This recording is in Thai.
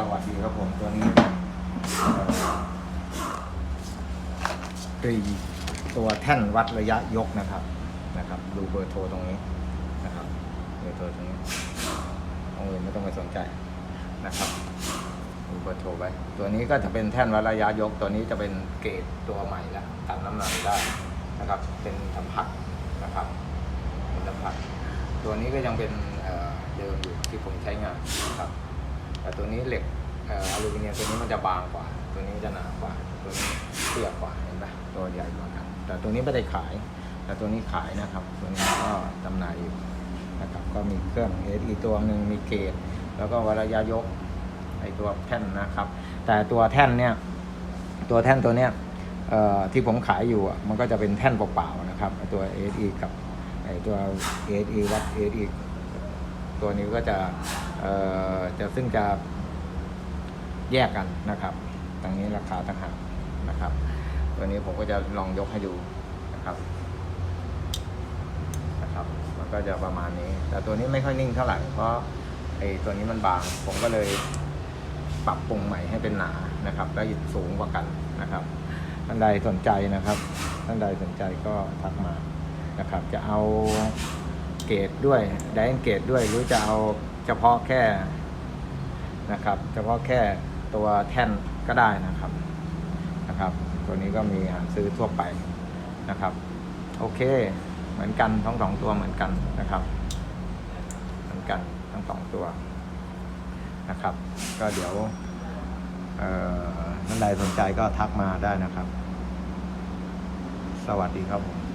สวัสดีครับผมตัวนี้เป็นกรีตัวแท่นวัดระยะยกนะครับนะครับ ดูเบอร์โทรตรงนี้นะครับเบอร์โทรตรงนี้เอาเงินไม่ต้องไปสนใจนะครับดูเบอร์โทรไว้ ตัวนี้ก็จะเป็นแท่นวัดระยะยก ตัวนี้จะเป็นเกรดตัวใหม่แล้วตัดน้ำหนักได้นะครับ เป็นสัมผัสนะครับเป็นสัมผัสตัวนี้ก็ยังเป็นเดิมอยู่ที่ผมใช้งานนะครับ แต่ตัวนี้เหล็กอลูมิเนียมตัวนี้มันจะบางกว่า ตัวนี้จะหนากว่า ตัวนี้เตี้ยกว่าเห็นไหมตัวใหญ่กว่ากันแต่ตัวนี้ไม่ได้ขาย แต่ตัวนี้ขายนะครับ ตัวนี้ก็จำหน่ายอยู่นะครับ ก็มีเครื่อง SE ตัวหนึ่งมีเกจแล้วก็วระยะยกไอตัวแท่นนะครับ แต่ตัวแท่นเนี่ย ตัวแท่นตัวเนี้ยเอ่อที่ผมขายอยู่อะมันก็จะเป็นแท่นเปล่าๆนะครับตัว SE กับไอตัว SE วัด SE ตัวนี้ก็จะ จะซึ่งจะแยกกันนะครับตรงนี้ราคาต่างหากนะครับ ตัวนี้ผมก็จะลองยกให้ดูนะครับนะครับ มันก็จะประมาณนี้ แต่ตัวนี้ไม่ค่อยนิ่งเท่าไหร่เพราะไอ้ตัวนี้มันบาง ผมก็เลยปรับปรุงใหม่ให้เป็นหนานะครับและสูงกว่ากันนะครับท่านใดสนใจนะครับท่านใดสนใจก็ทักมานะครับ จะเอาเกรดด้วยไดเอนเกรดด้วยหรือจะเอา เฉพาะแค่นะครับ เฉพาะแค่ตัวแท่นก็ได้นะครับนะครับ ตัวนี้ก็มีหาซื้อทั่วไปนะครับ โอเค เหมือนกันทั้งสองตัวเหมือนกันนะครับ เหมือนกันทั้งสองตัวนะครับ ก็เดี๋ยวเอ่อท่านใดสนใจก็ทักมาได้นะครับ สวัสดีครับผม